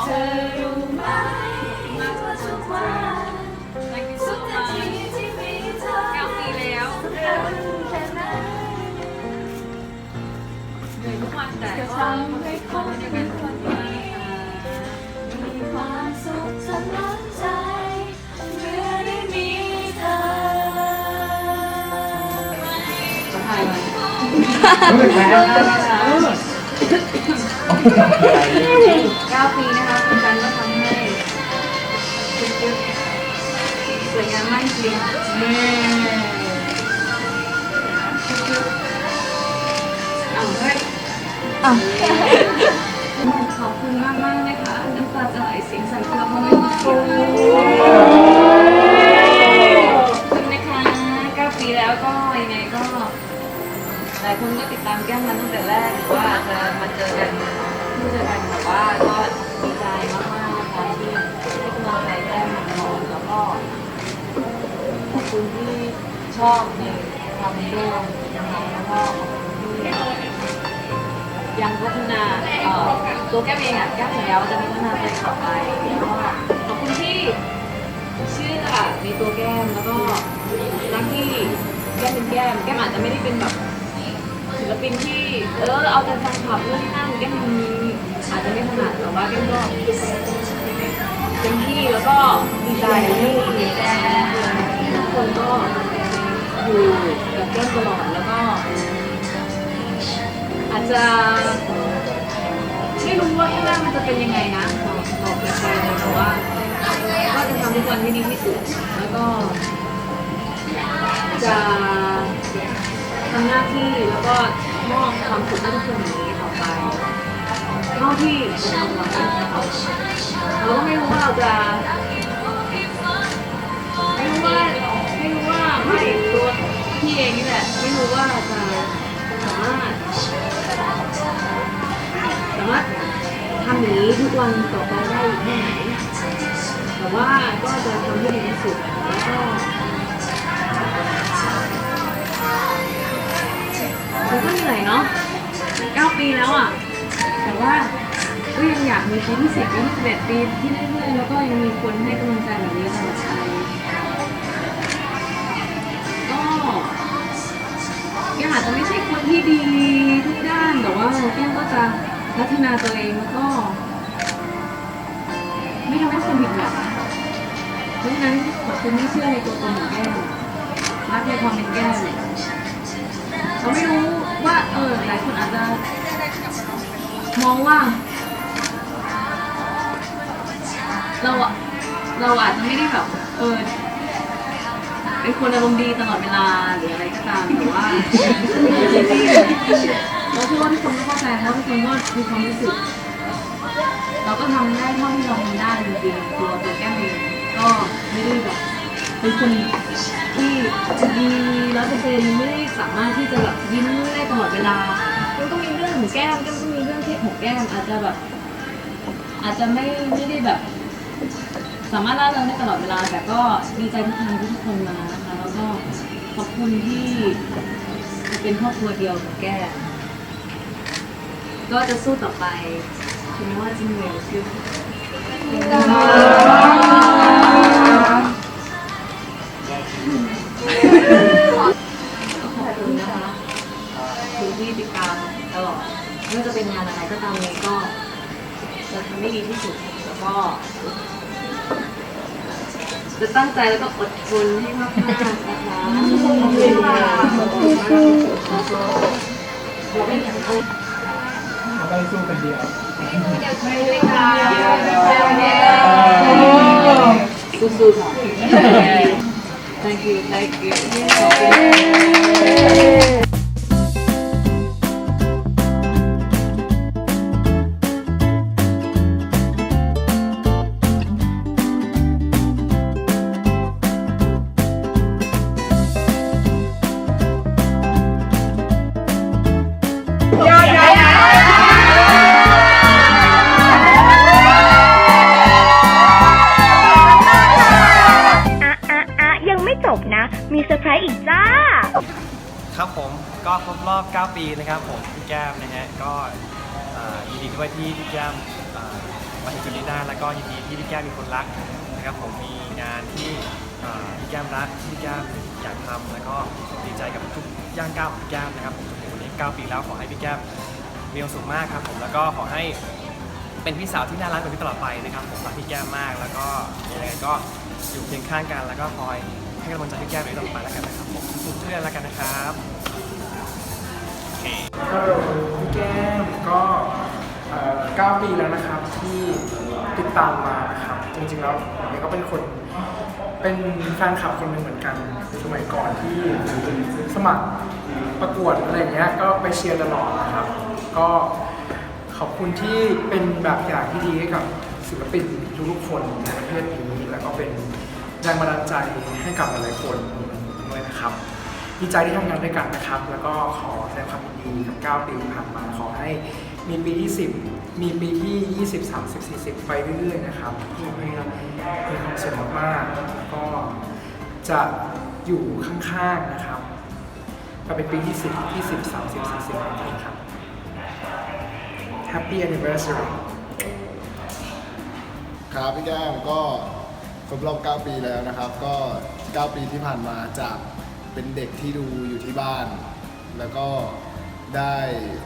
เธอรู้ไหมว่าทุกวันทุกนาทีที่มีเธอเก้าปีแล้วสำคัญแค่ไหนเหนื่อยทุกวันแต่ก็ทำให้คนเป็นคนดีมีความสุขตลอดใจเมื่อได้มีเธอถ่ายไว้รู้สึกแพ้ เก้าปีนะคะคุณกันก็ทำให้คุณยึดสวยงามมากจริงเอาเฮ้ยขอบคุณมากมากๆนะคะน้ำตาจะไหลเสียงสั่นเครือเพราะไม่มีขอบคุณนะคะเก้าปีแล้วก็ยังไงก็หลายคนก็ติดตามแก้มมาตั้งแต่แรกหรือว่าจะมาเจอกัน เพิ่เจอกันแต่ว่าก็ดีใจมากๆนะคะที่ให้กำลังใจแก้มมาตลอดแล้วก็ขอบคุณที่ชอบในความเป็นแก้มนะคะแล้วก็ขอบคุณที่ยังพัฒนาเอ่อตัวแก้มเองอะแก้มสัญญาว่าจะพัฒนาตัวเองต่อไปแล้วก็ขอบคุณที่เชื่อในตัวแก้มแล้วก็รักที่แก้มเป็นแก้มแก้มอาจจะไม่ได้เป็นแบบศิลปินที่เออเอาแต่ฟังขับนู่นนี่นั่นแก้มมี อาจจะไม่ถนัดแต่ว่าแก้มก็เต็มที่แล้วก็ดีใจที่ทุกคนก็อยู่กับแก้มตลอดแล้วก็ อาจจะไม่รู้ว่าข้างหน้ามันจะเป็นยังไงนะบอกบอกไม่ได้เลยแต่ว่าก็จะทำทุกวันให้ดีที่สุดแล้วก็ จะทำหน้าที่แล้วก็มอบความสุขให้ทุกคนนี้ต่อไป เท่าที่จะทำไหวนะคะเราก็ไม่รู้ว่าเราจะไม่รู้ว่าไม่รู้ว่าไม่ตัวพี่เองนี่แหละไม่รู้ว่าจะสามารถสามารถทำอย่างนี้ทุกวันต่อไปได้อีกแค่ไหนแต่ว่าก็จะทำให้ดีที่สุดแล้วก็มันก็เหนื่อยเนาะเก้าปีแล้วอะ แต่ว่า ก็ยังอยากมีปีที่สิบปีที่สิบเอ็ดปีที่เรื่อยๆแล้วก็ยังมีคนให้กำลังใจแบบนี้ตลอดไปก็แก้มอาจจะไม่ใช่คนที่ดีทุกด้านแต่ว่าแก้มก็จะพัฒนาตัวเองแล้วก็ ไม่ทำให้คนผิดหวังเพราะฉะนั้นขอบคุณที่เชื่อในตัวตนของแก้มรักในความเป็นแก้มเราไม่รู้ว่าเออหลายคนอาจจะมองว่า เราอะเราอาจจะไม่ได้แบบเออเป็นคนอารมณ์ดีตลอดเวลาหรืออะไรก็ตามแต่ว่าเราเชื่อว่าทุกคนก็เข้าใจเพราะทุกคนก็มีความรู้สึก เราก็ทำได้เท่าที่เราทำได้จริงๆตัวตัวแก้มเองก็ไม่ได้แบบเป็นคนที่ดีร้อยเปอร์เซ็นต์ไม่ได้สามารถที่จะแบบยิ้มได้ตลอดเวลามันก็มีเรื่องของแก้มแก้มก็มีเรื่องที่ของแก้มอาจจะแบบ อาจจะไม่ไม่ได้แบบ สามารถล่าเริงได้ตลอดเวลา แต่ก็ดีใจทุกครั้งที่ทุกคนมานะคะ แล้วก็ขอบคุณที่เป็นครอบครัวเดียวกับแก้มก็จะสู้ต่อไปถึงแม้ว่าจะเหนื่อยชื่อขอบคุณนะคะคุณที่ติดตามตลอดไม่ว่าจะเป็นงานอะไรก็ตามนี้ก็จะทำให้ดีที่สุดแล้วก็ จะตั้งใจแล้วก็อดทนให้มากๆนะคะขอบคุณค่ะขอบคุณมากเราไม่อยากเอาเราก็เลยสู้คนเดียวไม่ได้ค่ะสู้ๆค่ะ thank you thank you ครับผมก็ครบรอบ 9 ปีนะครับผมพี่แก้มนะฮะก็อ่อยินดีด้วยที่พี่แก้มอ่อมาถึงจุดนี้ได้แล้วก็ยินดีที่พี่แก้มมีคนรักนะครับผมมีงานที่อ่อพี่แก้มรักที่พี่แก้มอยากทำแล้วก็ดีใจกับทุกย่างก้าวของพี่แก้มนะครับผมจนถึงวันนี้ 9 ปีแล้วขอให้พี่แก้มมีความสุขมากครับผมแล้วก็ขอให้เป็นพี่สาวที่น่ารักแบบนี้ตลอดไปนะครับผมรักพี่แก้มมาก แล้วก็ยังไงก็อยู่เคียงข้างกัน แล้วก็คอยให้กำลังใจพี่แก้มในตลอดไปแล้วกันนะครับผม สุเพื่อนแล้วกันนะครับฮัลโหลพี่แก้มก็เอ่อ9ปีแล้วนะครับที่ติดตามมานะครับ จริงๆแล้วผมเองก็เป็นคนเป็นแฟนคลับคนหนึ่งเหมือนกันสมัยก่อนที่สมัครประกวดอะไรเงี้ยก็ไปเชียร์ตลอดนะครับ ก็ขอบคุณที่เป็นแบบอย่างที่ดีให้กับศิลปินทุกๆคนในประเทศนี้แล้วก็เป็นแรงบันดาลใจให้กับหลายๆคนด้วยนะครับ ดีใจที่ทำงานด้วยกันนะครับ แล้วก็ขอแสดงความยินดีกับ 9 ปีที่ผ่านมา ขอให้มีปีที่ 10 มีปีที่ 20 30 40 ไปเรื่อยๆนะครับขอให้เรามีความสุขมากๆแล้วก็จะอยู่ข้างๆนะครับก็เป็นปีที่ 10 20 30 40นะครับ Happy Anniversary ครับพี่แก้มก็ครบรอบ 9 ปีแล้วนะครับ ก็ 9 ปีที่ผ่านมาจาก เป็นเด็กที่ดูอยู่ที่บ้าน แล้วก็ได้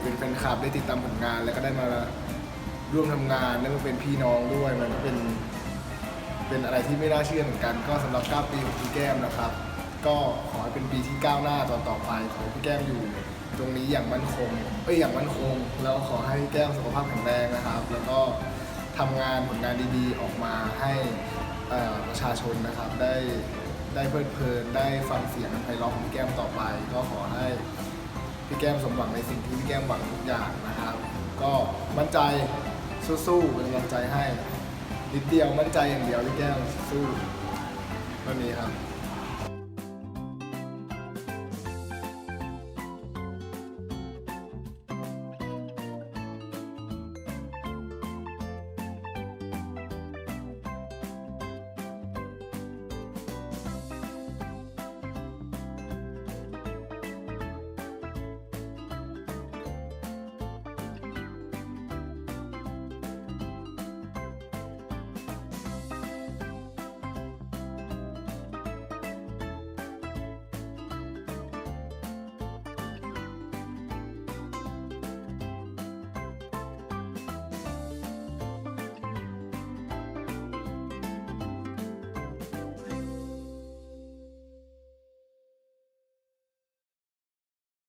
เป็นแฟนคลับได้ติดตามผลงาน แล้วก็ได้มาร่วมทำงานได้มาเป็นพี่น้องด้วย มันก็เป็น เป็นอะไรที่ไม่น่าเชื่อเหมือนกัน ก็สำหรับ 9 ปีของพี่แก้มนะครับ ก็ขอให้เป็นปีที่ก้าวหน้าต่อต่อไปขอให้พี่แก้มอยู่ ตรงนี้อย่างมั่นคงเอ้ยอย่างมั่นคง แล้วขอให้พี่แก้มสุขภาพแข็งแรงนะครับ แล้วก็ทำงานผลงานดีๆ ออกมาให้เอ่อประชาชนนะครับได้ ได้เพลิดเพลินได้ฟังเสียงอันไพเราะของแก้มต่อไป ก็ขอให้พี่แก้มสมหวังในสิ่งที่พี่แก้มหวังทุกอย่างนะครับ ก็มั่นใจสู้ๆเป็นกำลังใจให้นิดเดียวมั่นใจอย่างเดียวพี่แก้มสู้วันนี้ครับ